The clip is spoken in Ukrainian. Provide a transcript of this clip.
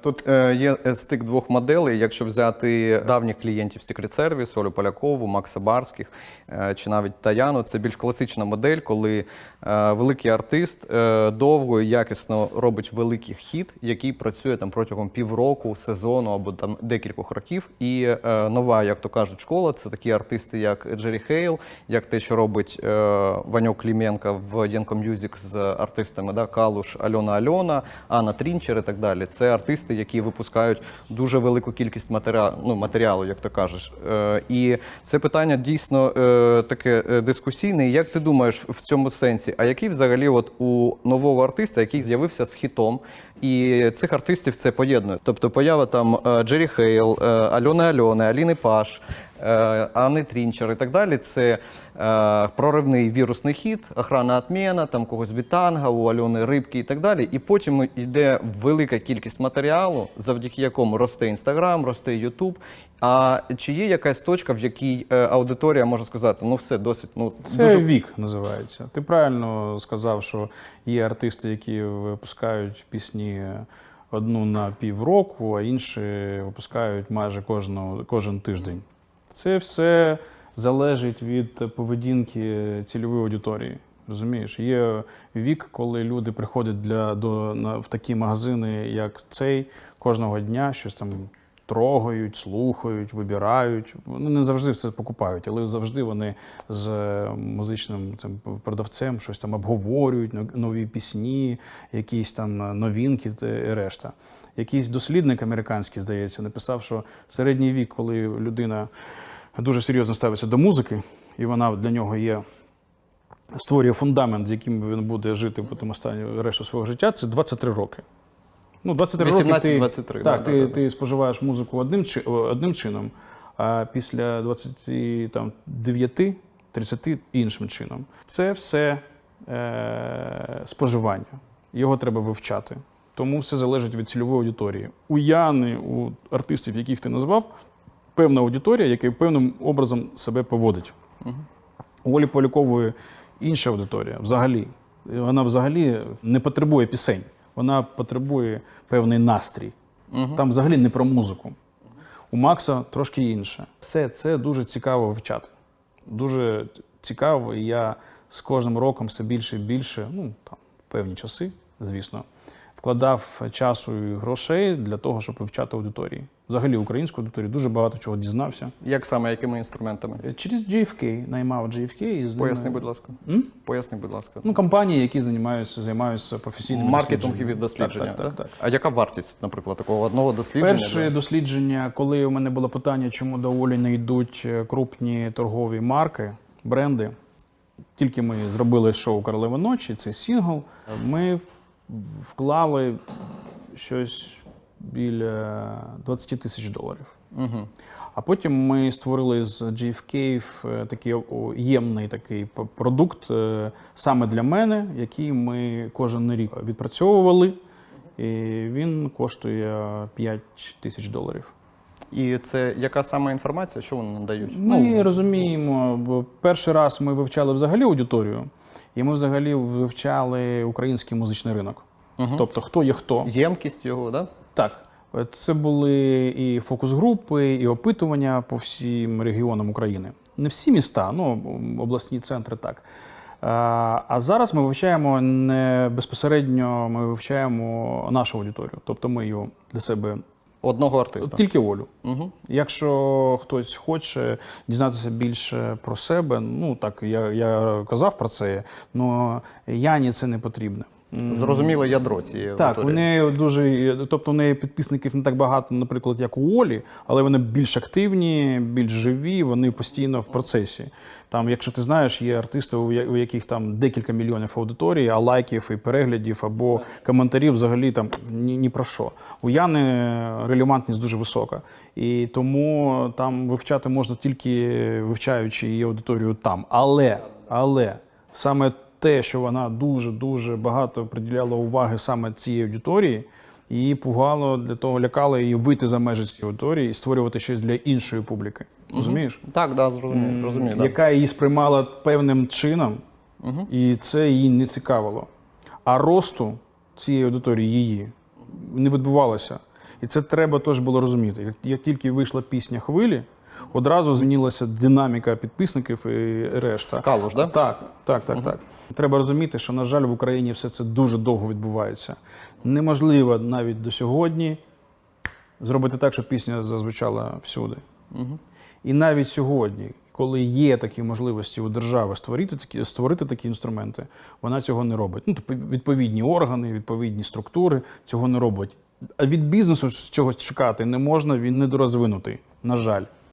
Тут е, є е, стик двох моделей. Якщо взяти давніх клієнтів Secret Service, Олю Полякову, Макса Барських е, чи навіть Таяну, це більш класична модель, коли великий артист довго і якісно робить великий хіт, який працює там протягом півроку, сезону або там декількох років. І нова, як то кажуть, школа це такі артисти, як Джері Хейл, як те, що робить Ваньок Кліменко в Єнко Мюзик з артистами, да, Калуш, Альона Альона, Анна Трінчер і так далі. Це артисти, які випускають дуже велику кількість матеріалу, ну, матеріалу, як то кажеш. Е, і це питання дійсно е, таке е, дискусійне. Як ти думаєш в цьому сенсі? А який взагалі от у нового артиста, який з'явився з хітом, і цих артистів це поєднує? Тобто поява там Джері Хейл, Альони Альони, Аліни Паш, Анни Трінчер і так далі. Це е, проривний вірусний хіт, охрана отмена, там когось бітанга, у Альони Рибки і так далі. І потім йде велика кількість матеріалу, завдяки якому росте Інстаграм, росте Ютуб. А чи є якась точка, в якій е, аудиторія може сказати, ну все, досить, ну Це дуже вік називається. Ти правильно сказав, що є артисти, які випускають пісні одну на півроку, а інші випускають майже кожного, кожен тиждень. Це все залежить від поведінки цільової аудиторії. Розумієш, є вік, коли люди приходять для, до, на, в такі магазини, як цей, кожного дня щось там трогають, слухають, вибирають. Вони не завжди все покупають, але завжди вони з е, музичним цим продавцем щось там обговорюють, нові пісні, якісь там е, новинки і решта. Якийсь дослідник американський, здається, написав, що середній вік, коли людина дуже серйозно ставиться до музики, і вона для нього є створює фундамент, з яким він буде жити потім останню решту свого життя, це 23 роки. Ну, 23 роки ти, 18-23, так, да, ти, да, да, ти споживаєш музику одним, чи, одним чином, а після 29 30 іншим чином. Це все е, споживання. Його треба вивчати. Тому все залежить від цільової аудиторії. У Яни, у артистів, яких ти назвав, певна аудиторія, яка певним образом себе поводить. У Олі Полякової інша аудиторія взагалі. Вона взагалі не потребує пісень, вона потребує певний настрій. Там взагалі не про музику. У Макса трошки інше. Все це дуже цікаво вивчати. Дуже цікаво, і я з кожним роком все більше і більше, ну там в певні часи, звісно, вкладав часу і грошей для того, щоб вивчати аудиторії. Взагалі українську аудиторію дуже багато чого дізнався. як саме, якими інструментами? Через JFK наймав JFK і з ними... Поясни, будь ласка. М? Поясни, будь ласка. Ну, компанії, які займаються, займаються професійними Маркетингові дослідженнями. дослідження. Так, так, так, так. А яка вартість, наприклад, такого одного дослідження? Перше дослідження, коли у мене було питання, чому до Олі не йдуть е, крупні торгові марки, бренди. Тільки ми зробили шоу Королева ночі, це сінгл. Ми вклали щось біля 20 тисяч доларів. Угу. А потім ми створили з GFK е, такий ємний такий продукт е, саме для мене, який ми кожен рік відпрацьовували. І він коштує 5 тисяч доларів. І це яка саме інформація, що вони надають? Ми розуміємо, бо перший раз ми вивчали взагалі аудиторію, і ми взагалі вивчали український музичний ринок. Мгм. Тобто, хто є хто. ємкість його, да? Так, це були і фокус-групи, і опитування по всім регіонам України. Не всі міста, ну обласні центри так. А а зараз ми вивчаємо не безпосередньо, ми вивчаємо нашу аудиторію. Тобто ми її для себе Одного артиста. тільки Олю. Угу. Якщо хтось хоче дізнатися більше про себе, ну так я, я казав про це, але Яні це не потрібно. М, Зрозуміле ядро цієї так, у неї дуже, тобто у неї підписників не так багато, наприклад, як у Олі, але вони більш активні, більш живі, вони постійно в процесі. Там, якщо ти знаєш, є артисти, у яких там декілька мільйонів аудиторії, а лайків і переглядів або коментарів взагалі там ні, ні про що. У Яни релевантність дуже висока. І тому там вивчати можна тільки вивчаючи її аудиторію там. Але, але саме те, що вона дуже дуже багато приділяла уваги саме цій аудиторії, її пугало для того, лякало її вийти за межі цієї аудиторії і створювати щось для іншої публіки. Розумієш? Так, да, зрозумів, розумію. Да. Яка її сприймала певним чином, і це її не цікавило. А росту цієї аудиторії її не відбувалося. І це треба теж було розуміти. Як тільки вийшла пісня хвилі, одразу змінилася динаміка підписників і решта. Скалу ж, да? Так, так, так, так. Треба розуміти, що, на жаль, в Україні все це дуже довго відбувається. Неможливо навіть до сьогодні зробити так, щоб пісня зазвучала всюди. І навіть сьогодні, коли є такі можливості у держави створити такі, створити такі інструменти, вона цього не робить. Ну, тобто відповідні органи, відповідні структури цього не роблять. А від бізнесу чогось чекати не можна, він недорозвинутий, на жаль.